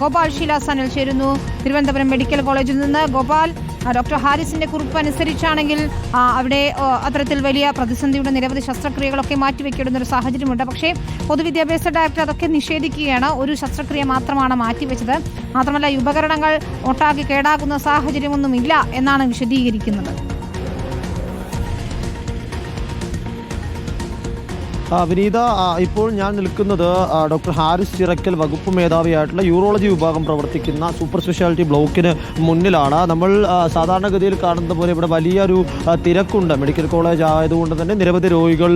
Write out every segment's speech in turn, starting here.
ഗോപാൽ ഷീലാസാനിൽ ചേരുന്നു. തിരുവനന്തപുരം മെഡിക്കൽ കോളേജിൽ നിന്ന്. ഗോപാൽ ഡോക്ടർ ഹാരിസിന്റെ കുറിപ്പ് അനുസരിച്ചാണെങ്കിൽ അവിടെ അത്തരത്തിൽ വലിയ പ്രതിസന്ധിയുടെ നിരവധി ശസ്ത്രക്രിയകളൊക്കെ മാറ്റിവെക്കേണ്ടുന്ന ഒരു സാഹചര്യമുണ്ട്. പക്ഷേ പൊതുവിദ്യാഭ്യാസ ഡയറക്ടർ അതൊക്കെ നിഷേധിക്കുകയാണ്. ഒരു ശസ്ത്രക്രിയ മാത്രമാണ് മാറ്റിവെച്ചത്. മാത്രമല്ല ഈ ഉപകരണങ്ങൾ ഒട്ടാകെ കേടാകുന്ന സാഹചര്യമൊന്നുമില്ല എന്നാണ് വിശദീകരിക്കുന്നത്. വിനീത ഇപ്പോൾ ഞാൻ നിൽക്കുന്നത് ഡോക്ടർ ഹാരിസ് ചിറക്കൽ വകുപ്പ് മേധാവിയായിട്ടുള്ള യൂറോളജി വിഭാഗം പ്രവർത്തിക്കുന്ന സൂപ്പർ സ്പെഷ്യാലിറ്റി ബ്ലോക്കിന് മുന്നിലാണ്. നമ്മൾ സാധാരണഗതിയിൽ കാണുന്ന പോലെ ഇവിടെ വലിയൊരു തിരക്കുണ്ട്. മെഡിക്കൽ കോളേജ് ആയതുകൊണ്ട് തന്നെ നിരവധി രോഗികൾ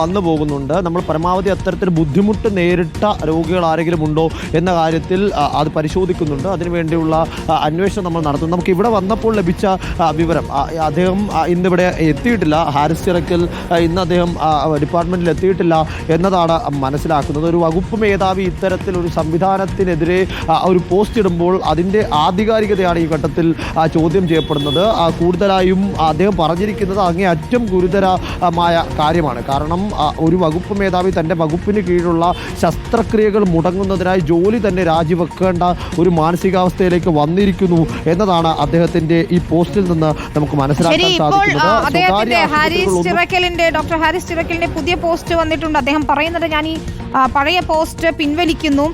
വന്നു പോകുന്നുണ്ട്. നമ്മൾ പരമാവധി അത്തരത്തിൽ ബുദ്ധിമുട്ട് നേരിട്ട രോഗികൾ ആരെങ്കിലും ഉണ്ടോ എന്ന കാര്യത്തിൽ അത് പരിശോധിക്കുന്നുണ്ട്. അതിനുവേണ്ടിയുള്ള അന്വേഷണം നമ്മൾ നടത്തുന്നു. നമുക്ക് ഇവിടെ വന്നപ്പോൾ ലഭിച്ച വിവരം അദ്ദേഹം ഇന്നിവിടെ എത്തിയിട്ടില്ല. ഹാരിസ് ചിറക്കൽ ഇന്ന് അദ്ദേഹം ഡിപ്പാർട്ട്മെന്റിൽ ഡിപ്പാർട്ട്മെന്റിൽ എത്തിയിട്ടില്ല എന്നതാണ് മനസ്സിലാക്കുന്നത്. ഒരു വകുപ്പ് മേധാവി ഇത്തരത്തിൽ ഒരു സംവിധാനത്തിനെതിരെ ഒരു പോസ്റ്റ് ഇടുമ്പോൾ അതിന്റെ ആധികാരികതയാണ് ഈ ഘട്ടത്തിൽ ചോദ്യം ചെയ്യപ്പെടുന്നത്. കൂടുതലായും അദ്ദേഹം പറഞ്ഞിരിക്കുന്നത് അങ്ങേ അറ്റം ഗുരുതരമായ കാര്യമാണ്. കാരണം ഒരു വകുപ്പ് മേധാവി തന്റെ വകുപ്പിന് കീഴിലുള്ള ശസ്ത്രക്രിയകൾ മുടങ്ങുന്നതിനായി ജോലി തന്നെ രാജിവെക്കേണ്ട ഒരു മാനസികാവസ്ഥയിലേക്ക് വന്നിരിക്കുന്നു എന്നതാണ് അദ്ദേഹത്തിന്റെ ഈ പോസ്റ്റിൽ നിന്ന് നമുക്ക് മനസ്സിലാക്കാൻ സാധിക്കുന്നത്. ഡോക്ടർ ഹാരിസ് ചിറക്കലിന്റെ പുതിയ പോസ്റ്റ് വന്നിട്ടുണ്ട്. അദ്ദേഹം പറയുന്നത് ഞാൻ ഈ പഴയ പോസ്റ്റ് പിൻവലിക്കുന്നു.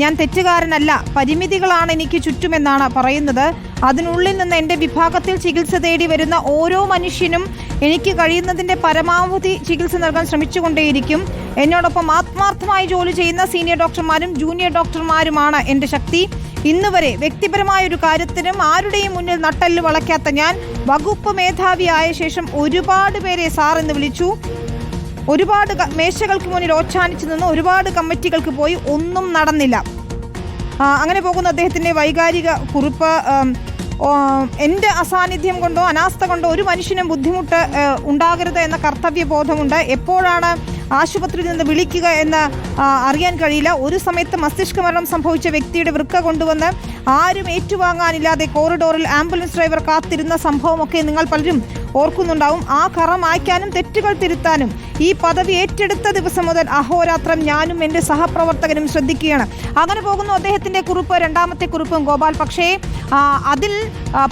ഞാൻ തെറ്റുകാരനല്ല. പരിമിതികളാണ് എനിക്ക് ചുറ്റുമെന്നാണ് പറയുന്നത്. അതിനുള്ളിൽ നിന്ന് എന്റെ വിഭാഗത്തിൽ ചികിത്സ തേടി വരുന്ന ഓരോ മനുഷ്യനും എനിക്ക് കഴിയുന്നതിന്റെ പരമാവധി ചികിത്സ നൽകാൻ ശ്രമിച്ചുകൊണ്ടേയിരിക്കും. എന്നോടൊപ്പം ആത്മാർത്ഥമായി ജോലി ചെയ്യുന്ന സീനിയർ ഡോക്ടർമാരും ജൂനിയർ ഡോക്ടർമാരുമാണ് എന്റെ ശക്തി. ഇന്ന് വരെ വ്യക്തിപരമായ ഒരു കാര്യത്തിനും ആരുടെയും മുന്നിൽ നട്ടൽ വളയ്ക്കാത്ത ഞാൻ വകുപ്പ് മേധാവിയായ ശേഷം ഒരുപാട് പേരെ സാർ എന്ന് വിളിച്ചു. ഒരുപാട് മേശകൾക്ക് മുന്നിൽ ഓച്ചാനിച്ചു നിന്ന് ഒരുപാട് കമ്മിറ്റികൾക്ക് പോയി ഒന്നും നടന്നില്ല. അങ്ങനെ പോകുന്ന അദ്ദേഹത്തിന്റെ വൈകാരിക കുറിപ്പ് എന്റെ അസാന്നിധ്യം കൊണ്ടോ അനാസ്ഥ കൊണ്ടോ ഒരു മനുഷ്യനും ബുദ്ധിമുട്ട് ഉണ്ടാകരുത് എന്ന കർത്തവ്യബോധമുണ്ട്. എപ്പോഴാണ് ആശുപത്രിയിൽ നിന്ന് വിളിക്കുക എന്ന് അറിയാൻ കഴിയില്ല. ഒരു സമയത്ത് മസ്തിഷ്ക മരണം സംഭവിച്ച വ്യക്തിയുടെ വൃക്ക കൊണ്ടുവന്ന് ആരും ഏറ്റുവാങ്ങാനില്ലാതെ കോറിഡോറിൽ ആംബുലൻസ് ഡ്രൈവർ കാത്തിരുന്ന സംഭവമൊക്കെ നിങ്ങൾ പലരും ഓർക്കുന്നുണ്ടാവും. ആ കറ മായ്ക്കാനും തെറ്റുകൾ തിരുത്താനും ഈ പദവി ഏറ്റെടുത്ത ദിവസം മുതൽ അഹോരാത്രം ഞാനും എന്റെ സഹപ്രവർത്തകനും ശ്രദ്ധിക്കുകയാണ്. അങ്ങനെ പോകുന്ന അദ്ദേഹത്തിന്റെ കുറിപ്പ് രണ്ടാമത്തെ കുറിപ്പും ഗോപാൽ. പക്ഷേ അതിൽ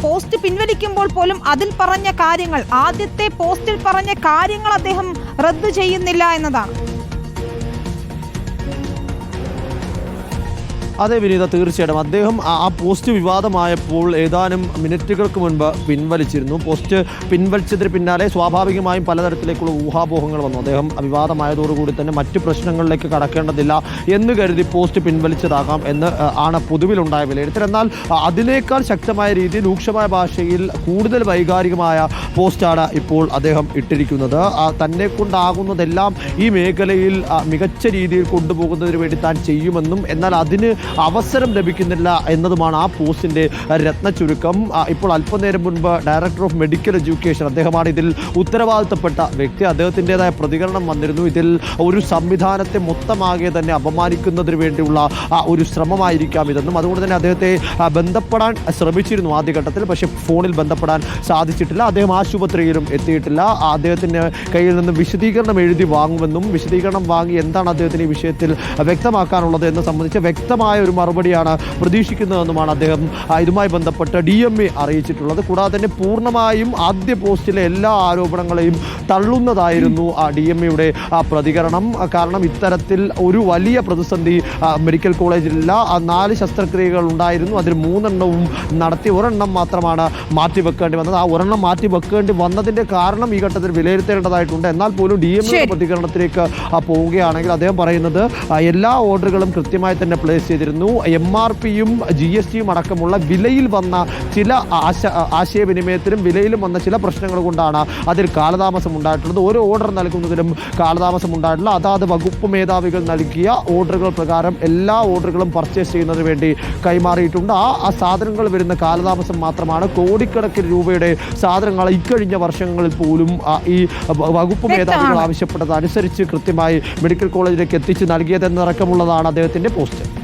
പോസ്റ്റ് പിൻവലിക്കുമ്പോൾ പോലും അതിൽ പറഞ്ഞ കാര്യങ്ങൾ ആദ്യത്തെ പോസ്റ്റിൽ പറഞ്ഞ കാര്യങ്ങൾ അദ്ദേഹം റദ്ദു ചെയ്യുന്നില്ല എന്നതാണ് അതെ വിനീത തീർച്ചയായിട്ടും. അദ്ദേഹം ആ പോസ്റ്റ് വിവാദമായപ്പോൾ ഏതാനും മിനിറ്റുകൾക്ക് മുൻപ് പിൻവലിച്ചിരുന്നു. പോസ്റ്റ് പിൻവലിച്ചതിന് പിന്നാലെ സ്വാഭാവികമായും പലതരത്തിലേക്കുള്ള ഊഹാപോഹങ്ങൾ വന്നു. അദ്ദേഹം വിവാദമായതോടുകൂടി തന്നെ മറ്റു പ്രശ്നങ്ങളിലേക്ക് കടക്കേണ്ടതില്ല എന്ന് കരുതി പോസ്റ്റ് പിൻവലിച്ചതാകാം എന്ന് ആണ് പൊതുവിലുണ്ടായ വിലയിരുത്തൽ. എന്നാൽ അതിനേക്കാൾ ശക്തമായ രീതിയിൽ രൂക്ഷമായ ഭാഷയിൽ കൂടുതൽ വൈകാരികമായ പോസ്റ്റാണ് ഇപ്പോൾ അദ്ദേഹം ഇട്ടിരിക്കുന്നത്. തന്നെ കൊണ്ടാകുന്നതെല്ലാം ഈ മേഖലയിൽ മികച്ച രീതിയിൽ കൊണ്ടുപോകുന്നതിന് വേണ്ടി താൻ ചെയ്യുമെന്നും എന്നാൽ അതിന് അവസരം ലഭിക്കുന്നില്ല എന്നതുമാണ് ആ പോസ്റ്റിന്റെ രത്ന ചുരുക്കം ഇപ്പോൾ അല്പനേരം മുൻപ് ഡയറക്ടർ ഓഫ് മെഡിക്കൽ എഡ്യൂക്കേഷൻ അദ്ദേഹമാണ് ഇതിൽ ഉത്തരവാദിത്തപ്പെട്ട വ്യക്തി. അദ്ദേഹത്തിന്റെതായ പ്രതികരണം വന്നിരുന്നു. ഇതിൽ ഒരു സംവിധാനത്തെ മൊത്തമാകെ തന്നെ അപമാനിക്കുന്നതിന് വേണ്ടിയുള്ള ഒരു ശ്രമമായിരിക്കാം ഇതെന്നും. അതുകൊണ്ട് തന്നെ അദ്ദേഹത്തെ ബന്ധപ്പെടാൻ ശ്രമിച്ചിരുന്നു ആദ്യഘട്ടത്തിൽ. പക്ഷേ ഫോണിൽ ബന്ധപ്പെടാൻ സാധിച്ചിട്ടില്ല. അദ്ദേഹം ആശുപത്രിയിലും എത്തിയിട്ടില്ല. അദ്ദേഹത്തിന്റെ കയ്യിൽ നിന്ന് വിശദീകരണം എഴുതി വാങ്ങുമെന്നും വിശദീകരണം വാങ്ങി എന്താണ് അദ്ദേഹത്തിന് ഈ വിഷയത്തിൽ വ്യക്തമാക്കാനുള്ളത് എന്ന് സംബന്ധിച്ച് വ്യക്തമായ ഒരു മറുപടിയാണ് പ്രതീക്ഷിക്കുന്നതെന്നുമാണ് അദ്ദേഹം ഇതുമായി ബന്ധപ്പെട്ട് ഡി എം എ അറിയിച്ചിട്ടുള്ളത്. കൂടാതെ തന്നെ പൂർണമായും ആദ്യ പോസ്റ്റിലെ എല്ലാ ആരോപണങ്ങളെയും തള്ളുന്നതായിരുന്നു ആ ഡി എം എയുടെ പ്രതികരണം. കാരണം ഇത്തരത്തിൽ ഒരു വലിയ പ്രതിസന്ധി മെഡിക്കൽ കോളേജിലില്ല. നാല് ശസ്ത്രക്രിയകൾ ഉണ്ടായിരുന്നു. അതിൽ മൂന്നെണ്ണവും നടത്തി ഒരെണ്ണം മാത്രമാണ് മാറ്റി മാറ്റിവെക്കേണ്ടി വന്നത്. ആ ഒരെണ്ണം മാറ്റി വെക്കേണ്ടി വന്നതിന്റെ കാരണം ഈ ഘട്ടത്തിൽ വിലയിരുത്തേണ്ടതായിട്ടുണ്ട്. എന്നാൽ പോലും ഡി എം എ പ്രതികരണത്തിലേക്ക് പോവുകയാണെങ്കിൽ അദ്ദേഹം പറയുന്നത് എല്ലാ ഓർഡറുകളും കൃത്യമായി തന്നെ പ്ലേസ് ചെയ്തിരുന്നു എം ആർ പിയും ജി എസ് ടിയും അടക്കമുള്ള വിലയിൽ വന്ന ചില ആശ ആശയവിനിമയത്തിലും വിലയിലും വന്ന ചില പ്രശ്നങ്ങൾ കൊണ്ടാണ് അതിൽ കാലതാമസം ഉണ്ടായിട്ടുള്ളത്. ഓരോ ഓർഡർ നൽകുന്നതിലും കാലതാമസം ഉണ്ടായിട്ടുള്ള അതാത് വകുപ്പ് മേധാവികൾ നൽകിയ ഓർഡറുകൾ പ്രകാരം എല്ലാ ഓർഡറുകളും പർച്ചേസ് ചെയ്യുന്നതിന് വേണ്ടി കൈമാറിയിട്ടുണ്ട്. ആ ആ സാധനങ്ങൾ വരുന്ന കാലതാമസം മാത്രമാണ് കോടിക്കണക്കിന് രൂപയുടെ സാധനങ്ങൾ ഇക്കഴിഞ്ഞ വർഷങ്ങളിൽ പോലും ഈ വകുപ്പ് മേധാവികൾ ആവശ്യപ്പെട്ടതനുസരിച്ച് ആവശ്യപ്പെട്ടത് അനുസരിച്ച് കൃത്യമായി മെഡിക്കൽ കോളേജിലേക്ക് എത്തിച്ച് നൽകിയതെന്നടക്കമുള്ളതാണ് അദ്ദേഹത്തിന്റെ പോസ്റ്റ്